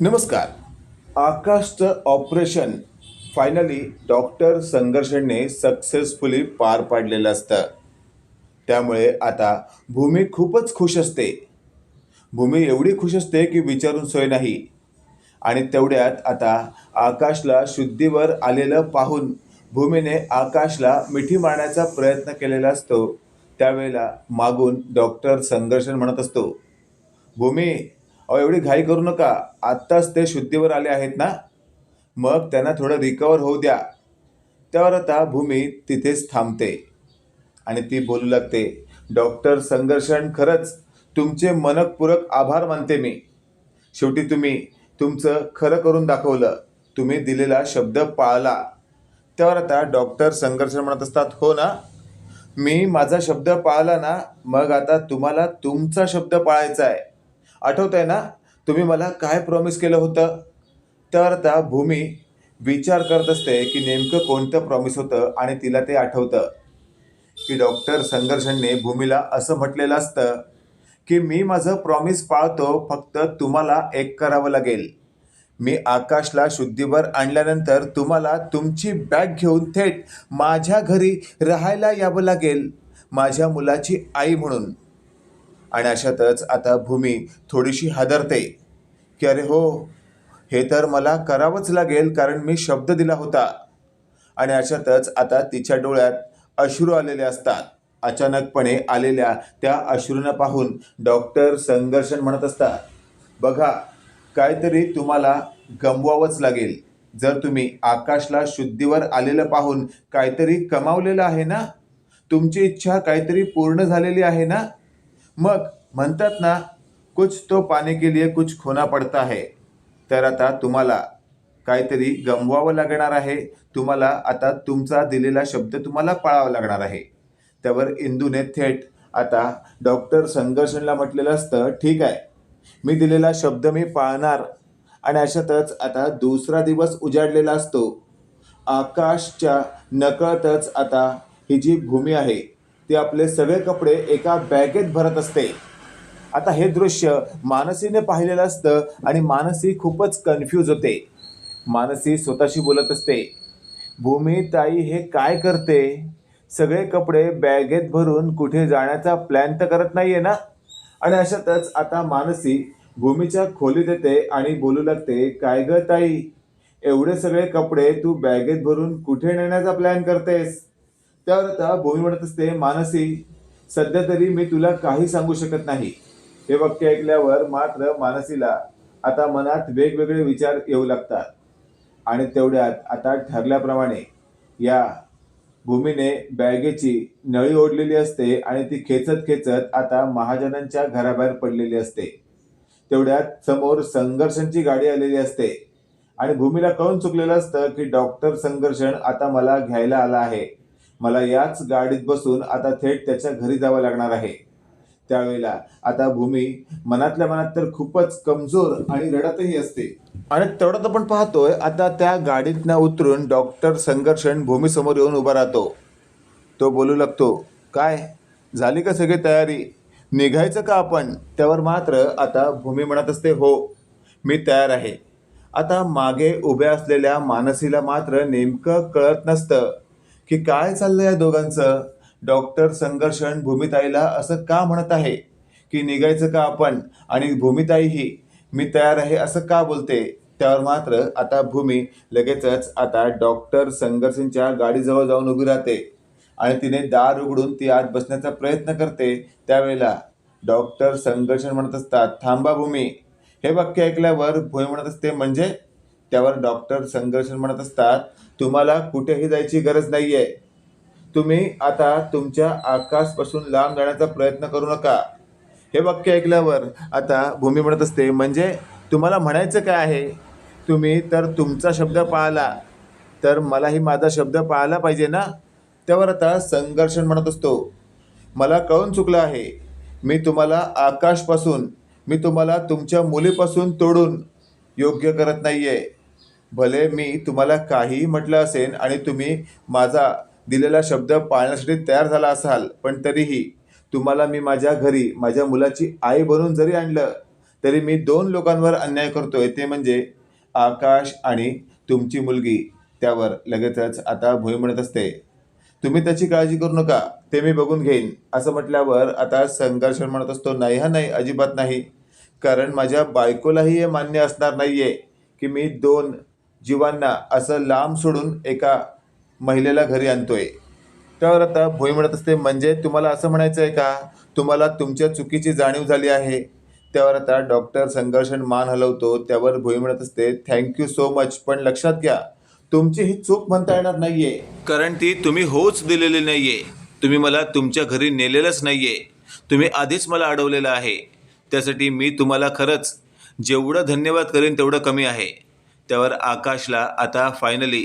नमस्कार. आकाशचं operation finally doctor संघर्षणने सक्सेसफुली पार पाडलेलं असतं. त्यामुळे आता भूमी खूपच खुश असते. भूमी एवढी खुश असते की विचारून सोय नाही. आणि तेवढ्यात आता आकाशला शुद्धीवर आलेलं पाहून भूमीने आकाशला मिठी मारण्याचा प्रयत्न केलेला असतो. त्यावेळेला मागून डॉक्टर संघर्षण म्हणत असतो. भूमी अहो एवढी घाई करू नका. आत्ताच ते शुद्धीवर आले आहेत ना? मग त्यांना थोडं रिकवर होऊ द्या. त्यावर आता भूमी तिथेच थांबते. आणि ती बोलू लागते डॉक्टर संघर्षण खरंच तुमचे मनकपूरक आभार मानते मी. शेवटी तुम्ही तुमचं खरं करून दाखवलं. तुम्ही दिलेला शब्द पाळला. त्यावर आता डॉक्टर संघर्षण म्हणत असतात हो ना? मी माझा शब्द पाळला ना मग आता तुम्हाला तुमचा शब्द पाळायचा आहे. आठवत आहे ना? तुम्ही मला काय प्रॉमिस केलं होतं? तर आता भूमी विचार करत असते की नेमकं कोणतं प्रॉमिस होतं आणि तिला ते आठवतं. की डॉक्टर संघर्षणने भूमीला असं म्हटलेलं असतं की मी माझं प्रॉमिस पाळतो फक्त तुम्हाला एक करावं लागेल. मी आकाशला शुद्धीवर आणल्यानंतर तुम्हाला तुमची बॅग घेऊन थेट माझ्या घरी राहायला यावं लागेल माझ्या मुलाची आई म्हणून. आणि अशातच आता भूमी थोडीशी हादरते. की अरे हो हे तर मला करावंच लागेल कारण मी शब्द दिला होता. आणि अशातच आता तिच्या डोळ्यात अश्रू आलेले असतात. अचानकपणे आलेल्या त्या अश्रूंना पाहून डॉक्टर संघर्षण म्हणत असतात बघा काहीतरी तुम्हाला गमवावंच लागेल. जर तुम्ही आकाशला शुद्धीवर आलेलं पाहून काहीतरी कमावलेलं आहे ना? तुमची इच्छा काहीतरी पूर्ण झालेली आहे ना? मग म्हणतात ना कुछ तो पाने के लिए कुछ खोना पडता है. तर आता तुम्हाला काहीतरी गमवावं लागणार आहे. तुम्हाला आता तुमचा दिलेला शब्द तुम्हाला पाळावा लागणार आहे. त्यावर इंदूने थेट आता डॉक्टर संघर्षणला म्हटलेलं असतं ठीक आहे. मी दिलेला शब्द मी पाळणार आणि अशातच आता दुसरा दिवस उजाडलेला असतो. आकाशच्या नकळतच आता ही जी भूमी आहे ती आपले सगळे कपडे एका बॅगेत भरत असते. आता हे दृश्य मानसीने पाहिलेलं असतं आणि मानसी खूपच कन्फ्यूज होते. मानसी स्वतःशी बोलत असते भूमी ताई हे काय करते? सगळे कपडे बॅगेत भरून कुठे जाण्याचा प्लॅन तर करत नाहीये ना? आणि अशातच आता मानसी भूमीच्या खोलीत येते आणि बोलू लागते काय ग ताई? एवढे सगळे कपडे तू बॅगेत भरून कुठे नेण्याचा प्लॅन करतेस? त्यावर आता भूमी म्हणत असते मानसी सध्या तरी मी तुला काही सांगू शकत नाही. हे वाक्य ऐकल्यावर मात्र मानसीला आता मनात वेगवेगळे विचार येऊ लागतात. आणि तेवढ्यात आता ठरल्याप्रमाणे या भूमीने बॅगेची नळी ओढलेली असते आणि ती खेचत खेचत आता महाजनांच्या घराबाहेर पडलेली असते. तेवढ्यात समोर संघर्षांची गाडी आलेली असते. आणि भूमीला कळून चुकलेलं असतं की डॉक्टर संघर्षण आता मला घ्यायला आला आहे. मला याच गाडीत बसून आता थेट त्याच्या घरी जावं लागणार आहे. त्यावेळेला आता भूमी मनातल्या मनात तर खूपच कमजोर आणि रडतही असते. आणि तेवढ्यात आपण पाहतोय आता त्या गाडीतनं उतरून डॉक्टर संघर्षण भूमीसमोर येऊन उभा राहतो. तो बोलू लागतो काय? झाली का सगळी तयारी? निघायचं का आपण? त्यावर मात्र आता भूमी म्हणत असते हो मी तयार आहे. आता मागे उभ्या असलेल्या मानसीला मात्र नेमकं कळत नसतं. की काय चाललं या दोघांचं? डॉक्टर संघर्षण भूमिताईला असं का म्हणत आहे? की निघायचं का आपण? आणि भूमिताईही मी तयार आहे असं का बोलते? त्यावर मात्र आता भूमी लगेचच आता डॉक्टर संघर्षणच्या गाडीजवळ जाऊन उभी राहते. आणि तिने दार उघडून ती आत बसण्याचा प्रयत्न करते त्यावेळेला. डॉक्टर संघर्षण म्हणत असतात थांबा भूमी. हे वाक्य ऐकल्यावर भूमी म्हणत असते म्हणजे त्यावर डॉक्टर संघर्षण म्हणत असतात तुम्हाला कुठेही जायची गरज नाहीये. तुम्ही आता तुमच्या आकाशपासून लांब जाण्याचा प्रयत्न करू नका. हे वाक्य ऐकल्यावर आता भूमी म्हणत असते म्हणजे तुम्हाला म्हणायचं काय आहे? तुम्ही तर तुमचा शब्द पाळला. तर मलाही माझा शब्द पाळला पाहिजे ना? त्यावर आता संघर्षण म्हणत असतो मला कळून चुकलं आहे. मी तुम्हाला आकाशपासून मी तुम्हाला तुमच्या मुलीपासून तोडून योग्य करत नाही आहे भले मी तुम्हाला काहीही म्हटलं असेन आणि तुम्ही माझा दिलेला शब्द पाळण्यासाठी तयार झाला असाल पण तरीही तुम्हाला मी माझ्या घरी माझ्या मुलाची आई बनून जरी आणलं तरी मी दोन लोकांवर अन्याय करतोय. ते म्हणजे आकाश आणि तुमची मुलगी. त्यावर लगेचच आता भुई म्हणत असते तुम्ही त्याची काळजी करू नका ते मी बघून घेईन. असं म्हटल्यावर आता संघर्ष म्हणत असतो नाही हा नाही अजिबात नाही. कारण माझ्या बायकोलाही हे मान्य असणार नाहीये की मी दोन जीवांना असं लांब सोडून एका महिलेला घरी आणतोय. त्यावर आता भोई म्हणत असते म्हणजे तुम्हाला असं म्हणायचं आहे का? तुम्हाला तुमच्या चुकीची जाणीव झाली आहे. त्यावर आता डॉक्टर संघर्षण मान हलवतो. त्यावर भोई म्हणत असते थँक्यू सो मच पण लक्षात घ्या तुमची ही चूक म्हणता येणार नाहीये. कारण ती तुम्ही होच दिलेली नाहीये. तुम्ही मला तुमच्या घरी नेलेलंच नाहीये. तुम्ही आधीच मला अडवलेलं आहे. त्यासाठी मी तुम्हाला खरंच जेवढं धन्यवाद करेन तेवढं कमी आहे. त्यावर आकाशला आता फायनली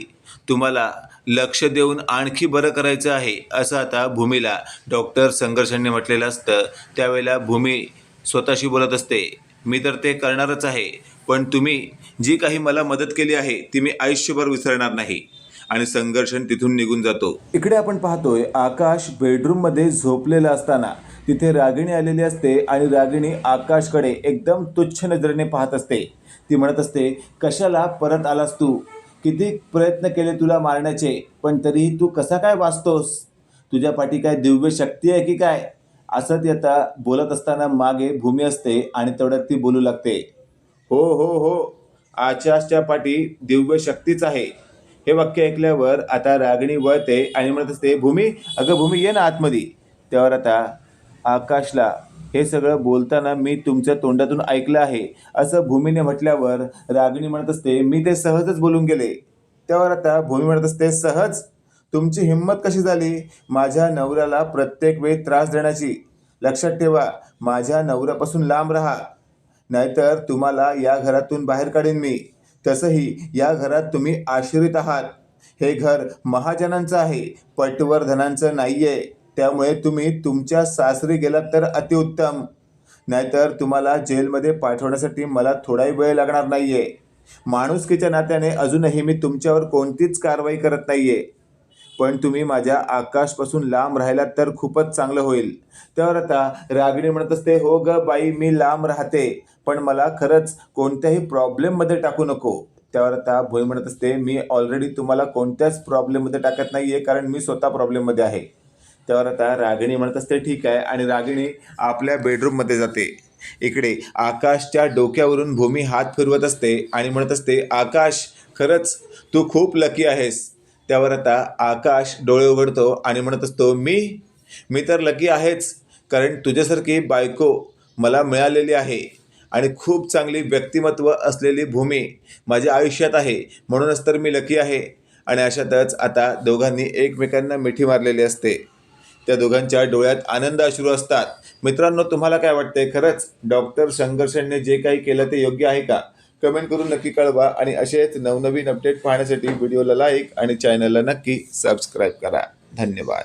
तुम्हाला लक्ष देऊन आणखी बरं करायचं आहे असं आता भूमीला डॉक्टर संघर्षांनी म्हटलेलं असतं. त्यावेळेला भूमी स्वतःशी बोलत असते मी तर ते करणारच आहे पण तुम्ही जी काही मला मदत केली आहे ती मी आयुष्यभर विसरणार नाही. आणि संघर्षण तिथून निघून जातो. इकडे आपण पाहतोय आकाश बेडरूममध्ये झोपलेला असताना तिथे रागिणी आलेली असते आणि रागिणी आकाशकडे एकदम तुच्छ नजरेने पाहत असते. ती म्हणत असते कशाला परत आलास तू? किती प्रयत्न केले तुला मारण्याचे पण तरीही तू कसा काय वाचतोस? तुझ्या पाठी काय दिव्य शक्ती आहे की काय? असं ती आता बोलत असताना मागे भूमी असते आणि तेवढ्यात ती बोलू लागते हो हो हो आचासच्या पाठी दिव्य शक्तीच आहे. हे वाक्य ऐकल्यावर आता रागिणी वळते आणि म्हणत असते भूमी अगं भूमी ये ना आतमध्ये. त्यावर आता आकाशला. हे सगळं बोलताना मी तुमच्या तोंडातून ऐकलं आहे. असं भूमीने म्हटल्यावर रागिणी म्हणत असते मी ते सहजच बोलून गेले. त्यावर आता भूमी म्हणत असते सहज? तुमची हिंमत कशी झाली? माझ्या नवऱ्याला प्रत्येक वेळी त्रास देण्याची. लक्षात ठेवा माझ्या नवऱ्यापासून लांब राहा. नाहीतर तुम्हाला या घरातून बाहेर काढेन मी. तसंही या घरात तुम्ही आश्रित आहात. हे घर महाजनांचं आहे पटवर्धनांचं नाहीये. त्यामुळे तुम्ही तुमच्या सासरी गेलात तर अतिउत्तम. नाहीतर तुम्हाला जेलमध्ये पाठवण्यासाठी मला थोडाही वेळ लागणार नाहीये. माणुसकीच्या नात्याने अजूनही मी तुमच्यावर कोणतीच कारवाई करत नाहीये. पण तुम्ही माझ्या आकाशपासून लांब राहिलात तर खूपच चांगलं होईल. त्यावर आता रागिणी म्हणत असते हो ग बाई मी लांब राहते. पण मला खरंच कोणत्याही प्रॉब्लेममध्ये टाकू नको. त्यावर आता भोई म्हणत असते मी ऑलरेडी तुम्हाला कोणत्याच प्रॉब्लेममध्ये टाकत नाहीये कारण मी स्वतः प्रॉब्लेममध्ये आहे. त्यावर आता रागिणी म्हणत असते ठीक आहे. आणि रागिणी आपल्या बेडरूममध्ये जाते. इकडे आकाशच्या डोक्यावरून भूमी हात फिरवत असते आणि म्हणत असते आकाश खरंच तू खूप लकी आहेस. त्यावर आता आकाश डोळे उघडतो आणि म्हणत असतो मी मी तर लकी आहेच कारण तुझ्यासारखी बायको मला मिळालेली आहे आणि खूप चांगली व्यक्तिमत्व असलेली भूमी माझ्या आयुष्यात आहे. म्हणूनच तर मी लकी आहे. आणि अशातच आता दोघांनी एकमेकांना मिठी मारलेली असते. त्या दोघांच्या डोळ्यात आनंद अश्रू असतात. मित्रांनो तुम्हाला काय वाटतंय? खरंच डॉक्टर संघर्षणने जे काही केलं ते योग्य आहे का? कमेंट करून नक्की कळवा आणि असेच नवनवीन अपडेट पाहण्यासाठी व्हिडिओला लाईक आणि चॅनलला नक्की सबस्क्राईब करा. धन्यवाद.